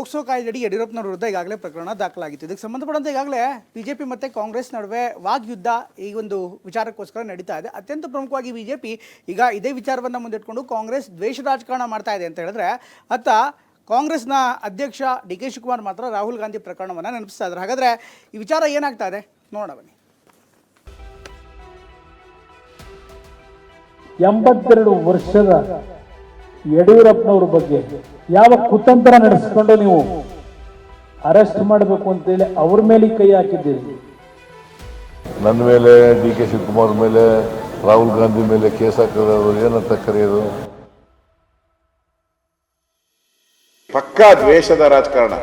POCSO ಕಾಯ್ದೆಯಡಿ ಯಡಿಯೂರಪ್ಪನವರ ವಿರುದ್ಧ ಈಗಾಗಲೇ ಪ್ರಕರಣ ದಾಖಲಾಗಿತ್ತು. ಇದಕ್ಕೆ ಸಂಬಂಧಪಟ್ಟಂತೆ ಈಗಾಗಲೇ ಬಿಜೆಪಿ ಮತ್ತು ಕಾಂಗ್ರೆಸ್ ನಡುವೆ ವಾಗ್ಯುದ್ಧ ಈ ಒಂದು ವಿಚಾರಕ್ಕೋಸ್ಕರ ನಡೀತಾ ಇದೆ. ಅತ್ಯಂತ ಪ್ರಮುಖವಾಗಿ ಬಿಜೆಪಿ ಈಗ ಇದೇ ವಿಚಾರವನ್ನು ಮುಂದಿಟ್ಕೊಂಡು ಕಾಂಗ್ರೆಸ್ ದ್ವೇಷ ರಾಜಕಾರಣ ಮಾಡ್ತಾ ಇದೆ ಅಂತ ಹೇಳಿದ್ರೆ ಅತ್ತ ಕಾಂಗ್ರೆಸ್ನ ಅಧ್ಯಕ್ಷ ಡಿ ಕೆ ಶಿವಕುಮಾರ್ ಮಾತ್ರ ರಾಹುಲ್ ಗಾಂಧಿ ಪ್ರಕರಣವನ್ನು ನೆನಪಿಸ್ತಾ ಇದ್ದಾರೆ. ಹಾಗಾದರೆ ಈ ವಿಚಾರ ಏನಾಗ್ತಾ ಇದೆ? ನೋಡೋಣ ಬನ್ನಿ. ಎಂಬತ್ತೆರಡು ವರ್ಷದ ಯಡಿಯೂರಪ್ಪನವ್ರ ಬಗ್ಗೆ ಯಾವ ಕುತಂತ್ರ ನಡೆಸಿಕೊಂಡು ನೀವು ಅರೆಸ್ಟ್ ಮಾಡಬೇಕು ಅಂತೇಳಿ ಅವ್ರ ಮೇಲೆ ಕೈ ಹಾಕಿದ್ದೀರಿ? ನನ್ನ ಮೇಲೆ ಡಿ ಕೆ ಶಿವಕುಮಾರ್ ಮೇಲೆ ರಾಹುಲ್ ಗಾಂಧಿ ಮೇಲೆ ಕೇಸ್ ಹಾಕಿರೋದು ಏನಂತ ಕರೆಯೋದು? ಪಕ್ಕಾ ದ್ವೇಷದ ರಾಜಕಾರಣ.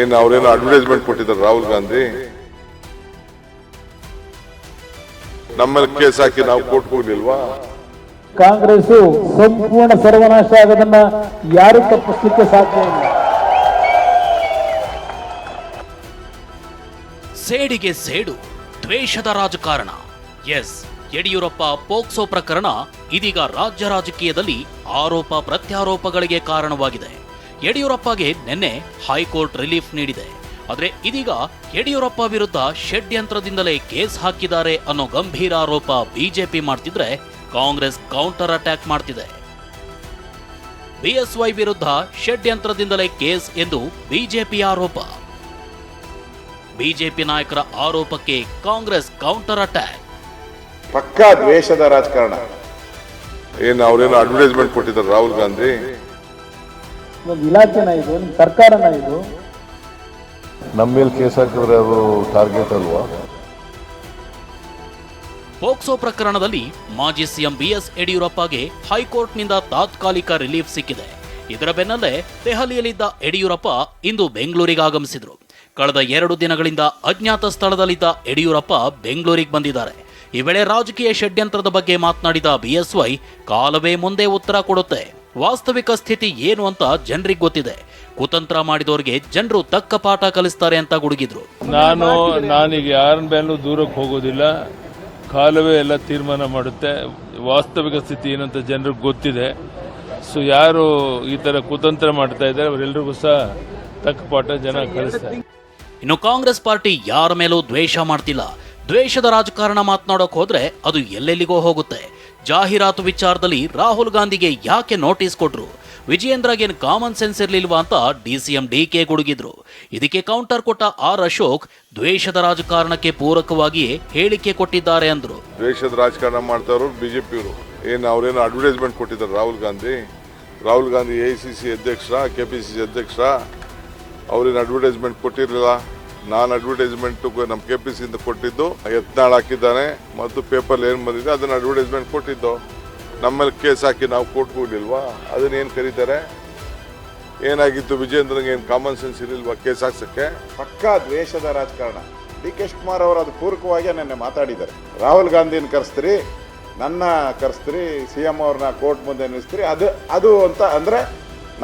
ಏನು ಅವ್ರೇನು ಅಡ್ವರ್ಟೈಸ್ಮೆಂಟ್ ಕೊಟ್ಟಿದ್ದಾರೆ ರಾಹುಲ್ ಗಾಂಧಿ? ನಮ್ಮಲ್ಲಿ ಕೇಸ್ ಹಾಕಿ ನಾವು ಕೋರ್ಟ್ ಹೋಗ್ಲಿಲ್ವಾ? ಕಾಂಗ್ರೆಸ್ ಸಂಪೂರ್ಣ ಸರ್ವನಾಶ ಆಗೋದನ್ನ ಯಾರು ತಪ್ಪಿಸ್ಲಿಕ್ಕೆ ಸಾಧ್ಯ ಇಲ್ಲ. ಸೇಡಿಗೆ ಸೇಡು, ದ್ವೇಷದ ರಾಜಕಾರಣ. ಎಸ್, ಯಡಿಯೂರಪ್ಪ ಪೋಕ್ಸೋ ಪ್ರಕರಣ ಇದೀಗ ರಾಜ್ಯ ರಾಜಕೀಯದಲ್ಲಿ ಆರೋಪ ಪ್ರತ್ಯಾರೋಪಗಳಿಗೆ ಕಾರಣವಾಗಿದೆ. ಯಡಿಯೂರಪ್ಪಗೆ ನಿನ್ನೆ ಹೈಕೋರ್ಟ್ ರಿಲೀಫ್ ನೀಡಿದೆ. ಆದರೆ ಇದೀಗ ಯಡಿಯೂರಪ್ಪ ವಿರುದ್ಧ ಷಡ್ಯಂತ್ರದಿಂದಲೇ ಕೇಸ್ ಹಾಕಿದ್ದಾರೆ ಅನ್ನೋ ಗಂಭೀರ ಆರೋಪ ಬಿಜೆಪಿ ಮಾಡ್ತಿದ್ರೆ ಕಾಂಗ್ರೆಸ್ ಕೌಂಟರ್ ಅಟ್ಯಾಕ್ ಮಾಡ್ತಿದೆ. ಬಿಎಸ್ವೈ ವಿರುದ್ಧ ಷಡ್ಯಂತ್ರದಿಂದಲೇ ಕೇಸ್ ಎಂದು ಬಿಜೆಪಿ ಆರೋಪ. ಬಿಜೆಪಿ ನಾಯಕರ ಆರೋಪಕ್ಕೆ ಕಾಂಗ್ರೆಸ್ ಕೌಂಟರ್ ಅಟ್ಯಾಕ್. ಪಕ್ಕಾ ದ್ವೇಷದ ರಾಜಕಾರಣ. ಏನು ಅವರೇನು ಅಡ್ವರ್ಟೈಸ್ಮೆಂಟ್ ಕೊಟ್ಟಿದ್ದಾರೆ ರಾಹುಲ್ ಗಾಂಧಿ? ಇಲಾಖೆನ ಇದು ಸರ್ಕಾರನ ಇದು. ನಮ್ಮ ಮೇಲೆ ಕೇಸ್ ಹಾಕಿದ್ರೆ ಅದು ಟಾರ್ಗೆಟ್ ಅಲ್ವಾ? ಪೋಕ್ಸೋ ಪ್ರಕರಣದಲ್ಲಿ ಮಾಜಿ ಸಿಎಂ ಬಿಎಸ್ ಯಡಿಯೂರಪ್ಪಗೆ ಹೈಕೋರ್ಟ್ನಿಂದ ತಾತ್ಕಾಲಿಕ ರಿಲೀಫ್ ಸಿಕ್ಕಿದೆ. ಇದರ ಬೆನ್ನಲ್ಲೇ ದೆಹಲಿಯಲ್ಲಿದ್ದ ಯಡಿಯೂರಪ್ಪ ಇಂದು ಬೆಂಗಳೂರಿಗೆ ಆಗಮಿಸಿದರು. ಕಳೆದ ಎರಡು ದಿನಗಳಿಂದ ಅಜ್ಞಾತ ಸ್ಥಳದಲ್ಲಿದ್ದ ಯಡಿಯೂರಪ್ಪ ಬೆಂಗಳೂರಿಗೆ ಬಂದಿದ್ದಾರೆ. ಈ ವೇಳೆ ರಾಜಕೀಯ ಷಡ್ಯಂತ್ರದ ಬಗ್ಗೆ ಮಾತನಾಡಿದ ಬಿಎಸ್ವೈ, ಕಾಲವೇ ಮುಂದೆ ಉತ್ತರ ಕೊಡುತ್ತೆ. ವಾಸ್ತವಿಕ ಸ್ಥಿತಿ ಏನು ಅಂತ ಜನರಿಗೆ ಗೊತ್ತಿದೆ. ಕುತಂತ್ರ ಮಾಡಿದವರಿಗೆ ಜನರು ತಕ್ಕ ಪಾಠ ಕಲಿಸ್ತಾರೆ ಅಂತ ಗುಡುಗಿದ್ರು. ನಾನು, ನಾನೀಗ ಯಾರ ಮೇಲೂ ದೂರಕ್ಕೆ ಹೋಗೋದಿಲ್ಲ. ಕಾಲವೇ ಎಲ್ಲ ತೀರ್ಮಾನ ಮಾಡುತ್ತೆ. ವಾಸ್ತವಿಕ ಸ್ಥಿತಿ ಏನಂತ ಜನರಿಗೆ ಗೊತ್ತಿದೆ. ಸೊ ಯಾರು ಈ ಥರ ಕುತಂತ್ರ ಮಾಡ್ತಾ ಇದ್ದಾರೆ ಅವರೆಲ್ಲರಿಗೂ ಸಹ ತಕ್ಕ ಪಾಠ ಜನ ಕಳಿಸ್ತಾರೆ ಇನ್ನು ಕಾಂಗ್ರೆಸ್ ಪಾರ್ಟಿ ಯಾರ ಮೇಲೂ ದ್ವೇಷ ಮಾಡ್ತಿಲ್ಲ. ದ್ವೇಷದ ರಾಜಕಾರಣ ಮಾತನಾಡೋಕೆ ಹೋದ್ರೆ ಅದು ಎಲ್ಲೆಲ್ಲಿಗೋ ಹೋಗುತ್ತೆ. ಜಾಹೀರಾತು ವಿಚಾರದಲ್ಲಿ ರಾಹುಲ್ ಗಾಂಧಿಗೆ ಯಾಕೆ ನೋಟಿಸ್ ಕೊಟ್ರು? ವಿಜಯೇಂದ್ರಗೇನ್ ಕಾಮನ್ ಸೆನ್ಸ್ ಇರಲಿಲ್ವಾ ಅಂತ ಡಿಸಿಎಂ ಡಿಕೆ ಗುಡುಗಿದ್ರು. ಇದಕ್ಕೆ ಕೌಂಟರ್ ಕೊಟ್ಟ ಆರ್ ಅಶೋಕ್ ದ್ವೇಷದ ರಾಜಕಾರಣಕ್ಕೆ ಪೂರಕವಾಗಿಯೇ ಹೇಳಿಕೆ ಕೊಟ್ಟಿದ್ದಾರೆ ಅಂದ್ರು. ದ್ವೇಷದ ರಾಜಕಾರಣ ಮಾಡ್ತಾ ಇರೋರು ಬಿಜೆಪಿಯವರು ಏನು ಅವ್ರೇನು ಅಡ್ವರ್ಟೈಸ್ಮೆಂಟ್ ಕೊಟ್ಟಿದ್ದಾರೆ Rahul Gandhi? Rahul Gandhi A C C ಅಧ್ಯಕ್ಷರ ಕೆ ಪಿ ಸಿ ಸಿ ಅಧ್ಯಕ್ಷರ ಅವ್ರೇನು ಅಡ್ವರ್ಟೈಸ್ಮೆಂಟ್ ಕೊಟ್ಟಿರಲಿಲ್ಲ? ನಾನು ಅಡ್ವರ್ಟೈಸ್ಮೆಂಟ್ ನಮ್ಮ ಕೆ ಪಿ ಸಿಯಿಂದ ಕೊಟ್ಟಿದ್ದು, ಯತ್ನಾಳ್ ಹಾಕಿದ್ದಾನೆ, ಮತ್ತು ಪೇಪರ್ ಏನು ಬಂದಿದೆ ಅದನ್ನ ಅಡ್ವರ್ಟೈಸ್ಮೆಂಟ್ ಕೊಟ್ಟಿದ್ದು. ನಮ್ಮಲ್ಲಿ ಕೇಸ್ ಹಾಕಿ ನಾವು ಕೋರ್ಟ್ಗೆ ಹೋಗ್ಲಿಲ್ವಾ ಅದನ್ನ ಏನ್ ಕರೀತಾರೆ? ಏನಾಗಿತ್ತು? ವಿಜೇಂದ್ರನಿಗೆ ಏನು ಕಾಮನ್ ಸೆನ್ಸ್ ಇರಲಿಲ್ವಾ ಕೇಸ್ ಹಾಕ್ಸಕ್ಕೆ? ಪಕ್ಕಾ ದ್ವೇಷದ ರಾಜಕಾರಣ. ಡಿ ಕೆ ಶಿವಕುಮಾರ್ ಅವರು ಅದು ಪೂರಕವಾಗಿ ನೆನ್ನೆ ಮಾತಾಡಿದ್ದಾರೆ. ರಾಹುಲ್ ಗಾಂಧಿನ ಕರೆಸ್ತೀರಿ ನನ್ನ ಕರೆಸ್ತೀರಿ ಸಿ ಎಂ ಅವ್ರನ್ನ ಕೋರ್ಟ್ ಮುಂದೆ ನಿಲ್ಲಿಸ್ತೀರಿ. ಅದು ಅದು ಅಂತ ಅಂದ್ರೆ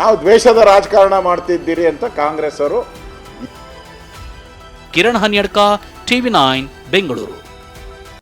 ನಾವು ದ್ವೇಷದ ರಾಜಕಾರಣ ಮಾಡ್ತಿದ್ದೀರಿ ಅಂತ ಕಾಂಗ್ರೆಸ್ ಅವರು ಕಿರಣ್ ಹನ್ಯಡ್ಕ ಟಿವಿ ನೈನ್ ಬೆಂಗಳೂರು.